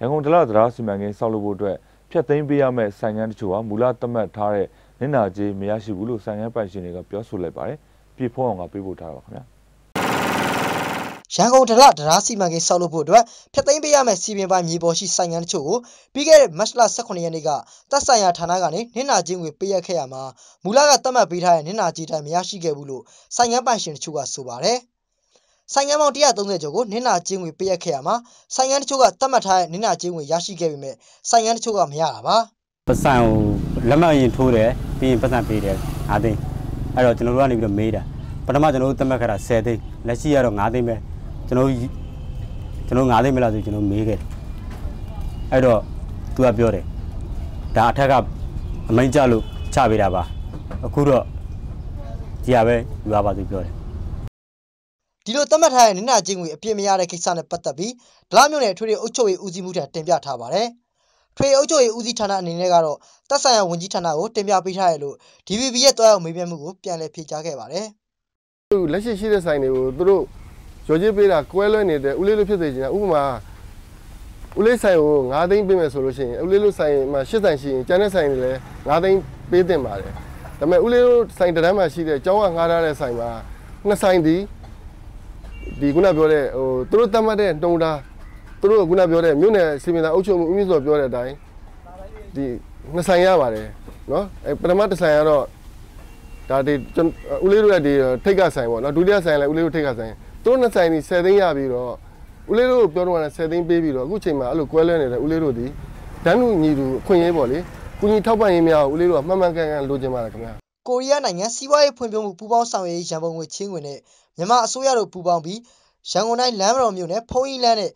ရန်ကုန်ဒလသရားစီမံကိန်းဆောက်လုပ်ဖို့အတွက်ဖျက်သိမ်းပေးရမယ့်ဆိုင်ငန်းတချို့ဟာမူလသတ်မှတ်ထားတဲ့နစ်နာကြေးမရရှိဘူးလို့ဆိုင်ငန်းပိုင်ရှင်တွေကပြောဆိုလိုက်ပါတယ်။ပြည်ဖုံးအောင်ကပေးပို့ထားတာပါခင်ဗျာ။ရန်ကုန်ဒလဒရာစီမံကိန်းဆောက်လုပ်ဖို့အတွက်ဖျက်သိမ်းပေးရမယ့်စီပင်ပိုင်းမြေပေါ်ရှိဆိုင်ငံတချို့ကိုပြီးခဲ့တဲ့မတ်လ18ရက်နေ့ကတပ်ဆိုင်ရာဌာနကနေနင့်နာချင်းငွေပေးရခဲ့ရမှာမူလကသတ်မှတ်ပေးထားတဲ့နင့်နာကြီးတိုင်းမရရှိခဲ့ဘူးလို့ဆိုင်ငံပိုင်ရှင်တချို့ကဆိုပါတယ်။ ဆိုင်ငံပေါင်း130ကျော်ကိုနင့်နာချင်းငွေပေးရခဲ့ရမှာဆိုင်ငံတချို့ကသတ်မှတ်ထားတဲ့နင့်နာချင်းငွေရရှိခဲ့ပေမဲ့ဆိုင်ငံတချို့ကမရတာပါ။ပတ်စံကိုလက်မှတ်ရင်ထိုးတယ်ပြီးရင်ပတ်စံပေးတယ်5သိန်းအဲ့တော့ကျွန်တော်တို့ကနေပြီးတော့မေးတာပထမကျွန်တော်တို့သတ်မှတ်ခဲ့တာ10သိန်းလက်ရှိကတော့5သိန်းပဲကျွန်တော်ကျွန်တော်5သိန်းမလားဆိုကျွန်တော်မေးခဲ့တယ်အဲ့တော့သူကပြောတယ်ဒါအထက်ကအမိန့်ကြလို့ချပေးတာပါအခုတော့ဒီရပဲယူရပါသူပြောတယ် ဒီလိုသတ်မှတ်ထားတဲ့နင်နာချင်းငွေအပြည့်မရတဲ့ကိစ္စနဲ့ပတ်သက်ပြီးဒလမြို့နယ်အထွေထွေအုပ်ချုပ်ရေးဦးစီးမှုထံတင်ပြထားပါတယ်။ထွေအုပ်ချုပ်ရေးဦးစီးဌာနအနေနဲ့ကတော့တပ်ဆိုင်ရာဝန်ကြီးဌာနကိုတင်ပြပေးထားရလို့ DVB ရဲ့တွားရောက်မေးမြန်းမှုကိုပြန်လည်ဖြေကြားခဲ့ပါတယ်သူလက်ရှိရှိတဲ့ဆိုင်တွေကိုသူတို့ရော်ကြီးပေးတာကွဲလွဲနေတဲ့ဦးလေးလို့ဖြစ်စေချင်တာဥပမာဦးလေးဆိုင်ကို9သိန်းပေးမယ်ဆိုလို့ရှိရင်ဦးလေးလို့ဆိုင်မှာ10ဆိုင်ရှိရင်ကျန်တဲ့ဆိုင်တွေလည်း9သိန်းပေးတင်ပါတယ်ဒါပေမဲ့ဦးလေးလို့ဆိုင်တစ်တန်းမှာရှိတဲ့အကြောင်းကငှားထားတဲ့ဆိုင်မှာနှစ်ဆိုင်ဒီ ဒီခုနပြောတဲ့ဟိုသူတို့တတ်မှတ်တဲ့တုံတာသူတို့ကခုနပြောတဲ့မြို့နယ်စီမံသားအုပ်ချုပ်မှုဦးမြင့်စောပြောတဲ့အတိုင်းဒီနှစ်ဆိုင်ရပါတယ်နော်အဲပထမတစ်ဆိုင်ကတော့ဒါဒီကျွန်ဦးလေးတို့ရဲ့ဒီထိတ်ကဆိုင်ပေါ့နော်ဒုတိယဆိုင်လည်းဦးလေးတို့ထိတ်ကဆိုင်သူတို့နှစ်ဆိုင်ဒီ10သိန်းရပြီးတော့ဦးလေးတို့ပြောတော့ကလည်း10သိန်းပေးပြီးတော့အခုချိန်မှာအဲ့လိုကွဲလွဲနေတဲ့ဦးလေးတို့ဒီဒန်းလူညီသူအခွင့်အရေးပေါ့လေကုညီထောက်ပံ့ရေးများကိုဦးလေးတို့ကမှန်မှန်ကန်ကန်လိုချင်ပါတယ်ခင်ဗျာ။ ကိုရီးယားနိုင်ငံစီးပွားရေးဖွံ့ဖြိုးမှုပူးပေါင်းဆောင်ရွက်ရေးရန်ပုံငွေချင်းငွေနဲ့ မြန်မာအစိုးရတို့ပူးပေါင်းပြီး ရန်ကုန်တိုင်း လမ်းမတော်မြို့နယ်ဖုံးကြီးလမ်းနဲ့